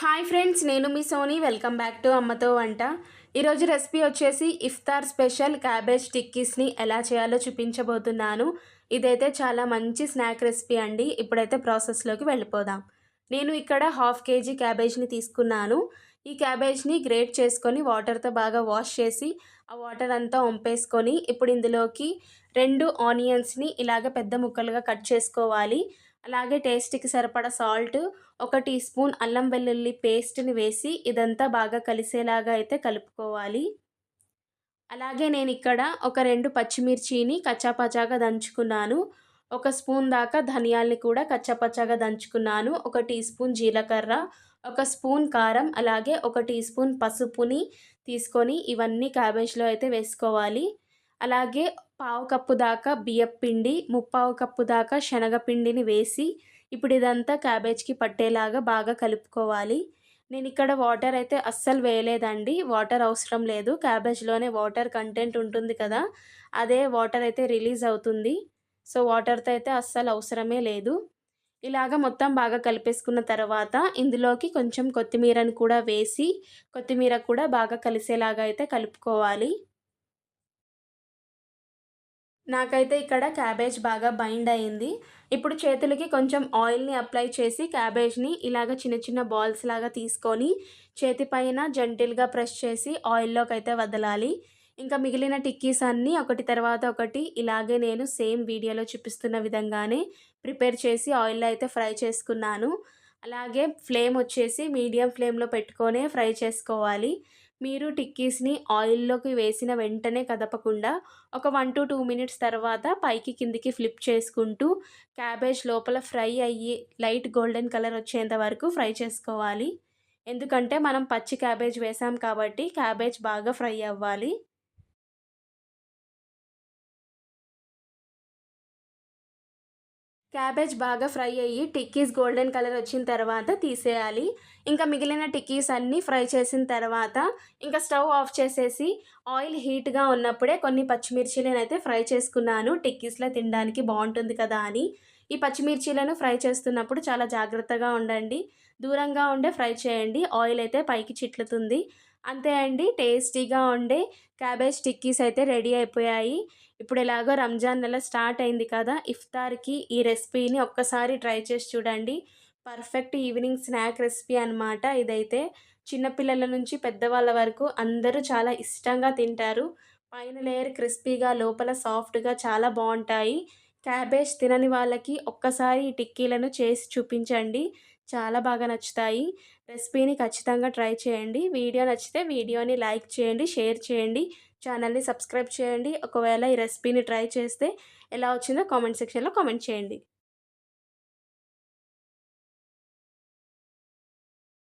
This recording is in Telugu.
హాయ్ ఫ్రెండ్స్ నేను మీ సోనీ. వెల్కమ్ బ్యాక్ టు అమ్మతో వంట. ఈరోజు రెసిపీ వచ్చేసి ఇఫ్తార్ స్పెషల్ క్యాబేజ్ టిక్కీస్ని ఎలా చేయాలో చూపించబోతున్నాను. ఇదైతే చాలా మంచి స్నాక్ రెసిపీ అండి. ఇప్పుడైతే ప్రాసెస్లోకి వెళ్ళిపోదాం. నేను ఇక్కడ హాఫ్ కేజీ క్యాబేజ్ని తీసుకున్నాను. ఈ క్యాబేజ్ని గ్రేట్ చేసుకొని వాటర్తో బాగా వాష్ చేసి ఆ వాటర్ అంతా వంపేసుకొని ఇప్పుడు ఇందులోకి రెండు ఆనియన్స్ని ఇలాగ పెద్ద ముక్కలుగా కట్ చేసుకోవాలి. అలాగే టేస్ట్కి సరిపడా సాల్ట్ ఒక టీ స్పూన్ అల్లం వెల్లుల్లి పేస్ట్ని వేసి ఇదంతా బాగా కలిసేలాగా అయితే కలుపుకోవాలి. అలాగే నేను ఇక్కడ ఒక రెండు పచ్చిమిర్చిని కచ్చాపచాగా దంచుకున్నాను. ఒక స్పూన్ దాకా ధనియాల్ని కూడా కచ్చాపచ్చాగా దంచుకున్నాను. ఒక టీ స్పూన్ జీలకర్ర ఒక స్పూన్ కారం అలాగే ఒక టీ స్పూన్ పసుపుని తీసుకొని ఇవన్నీ క్యాబేజ్లో అయితే వేసుకోవాలి. అలాగే పావు కప్పు దాకా బియ్యపిండి ముప్పావు కప్పు దాకా శనగపిండిని వేసి ఇప్పుడు ఇదంతా క్యాబేజ్కి పట్టేలాగా బాగా కలుపుకోవాలి. నేను ఇక్కడ వాటర్ అయితే అస్సలు వేయలేదండి. వాటర్ అవసరం లేదు. క్యాబేజ్లోనే వాటర్ కంటెంట్ ఉంటుంది కదా అదే వాటర్ అయితే రిలీజ్ అవుతుంది. సో వాటర్తో అయితే అస్సలు అవసరమే లేదు. ఇలాగ మొత్తం బాగా కలిపేసుకున్న తర్వాత ఇందులోకి కొంచెం కొత్తిమీరని కూడా వేసి కొత్తిమీర కూడా బాగా కలిసేలాగా అయితే కలుపుకోవాలి. నాకైతే ఇక్కడ క్యాబేజ్ బాగా బైండ్ అయింది. ఇప్పుడు చేతులకి కొంచెం ఆయిల్ని అప్లై చేసి క్యాబేజ్ని ఇలాగ చిన్న చిన్న బాల్స్ లాగా తీసుకొని చేతి పైన జెంటిల్గా ప్రెస్ చేసి ఆయిల్లోకి అయితే వదలాలి. ఇంకా మిగిలిన టిక్కీస్ అన్నీ ఒకటి తర్వాత ఒకటి ఇలాగే నేను సేమ్ వీడియోలో చూపిస్తున్న విధంగానే ప్రిపేర్ చేసి ఆయిల్లో అయితే ఫ్రై చేసుకున్నాను. అలాగే ఫ్లేమ్ వచ్చేసి మీడియం ఫ్లేమ్లో పెట్టుకొనే ఫ్రై చేసుకోవాలి. మీరు టిక్కీస్ని ఆయిల్లోకి వేసిన వెంటనే కదపకుండా ఒక వన్ టు టూ మినిట్స్ తర్వాత పైకి కిందికి ఫ్లిప్ చేసుకుంటూ క్యాబేజ్ లోపల ఫ్రై అయ్యి లైట్ గోల్డెన్ కలర్ వచ్చేంత వరకు ఫ్రై చేసుకోవాలి. ఎందుకంటే మనం పచ్చి క్యాబేజ్ వేసాం కాబట్టి క్యాబేజ్ బాగా ఫ్రై అవ్వాలి. క్యాబేజ్ బాగా ఫ్రై అయ్యి టిక్కీస్ గోల్డెన్ కలర్ వచ్చిన తర్వాత తీసేయాలి. ఇంకా మిగిలిన టిక్కీస్ అన్నీ ఫ్రై చేసిన తర్వాత ఇంకా స్టవ్ ఆఫ్ చేసేసి ఆయిల్ హీట్గా ఉన్నప్పుడే కొన్ని పచ్చిమిర్చీలను అయితే ఫ్రై చేసుకున్నాను. టిక్కీస్లో తినడానికి బాగుంటుంది కదా అని. ఈ పచ్చిమిర్చీలను ఫ్రై చేస్తున్నప్పుడు చాలా జాగ్రత్తగా ఉండండి. దూరంగా ఉండే ఫ్రై చేయండి. ఆయిల్ అయితే పైకి చిట్లుతుంది. అంతే అండి. టేస్టీగా ఉండే క్యాబేజ్ టిక్కీస్ అయితే రెడీ అయిపోయాయి. ఇప్పుడు ఎలాగో రంజాన్ నెల స్టార్ట్ అయింది కదా ఇఫ్తార్కి ఈ రెసిపీని ఒక్కసారి ట్రై చేసి చూడండి. పర్ఫెక్ట్ ఈవినింగ్ స్నాక్ రెసిపీ అనమాట ఇదైతే. చిన్నపిల్లల నుంచి పెద్దవాళ్ళ వరకు అందరూ చాలా ఇష్టంగా తింటారు. పైన లేయర్ క్రిస్పీగా లోపల సాఫ్ట్గా చాలా బాగుంటాయి. క్యాబేజ్ తినని వాళ్ళకి ఒక్కసారి ఈ టిక్కీలను చేసి చూపించండి. చాలా బాగా నచ్చుతాయి. రెసిపీని ఖచ్చితంగా ట్రై చేయండి. వీడియో నచ్చితే వీడియోని లైక్ చేయండి షేర్ చేయండి ఛానల్ని సబ్స్క్రైబ్ చేయండి. ఒకవేళ ఈ రెసిపీని ట్రై చేస్తే ఎలా వచ్చిందో కామెంట్ సెక్షన్లో కామెంట్ చేయండి.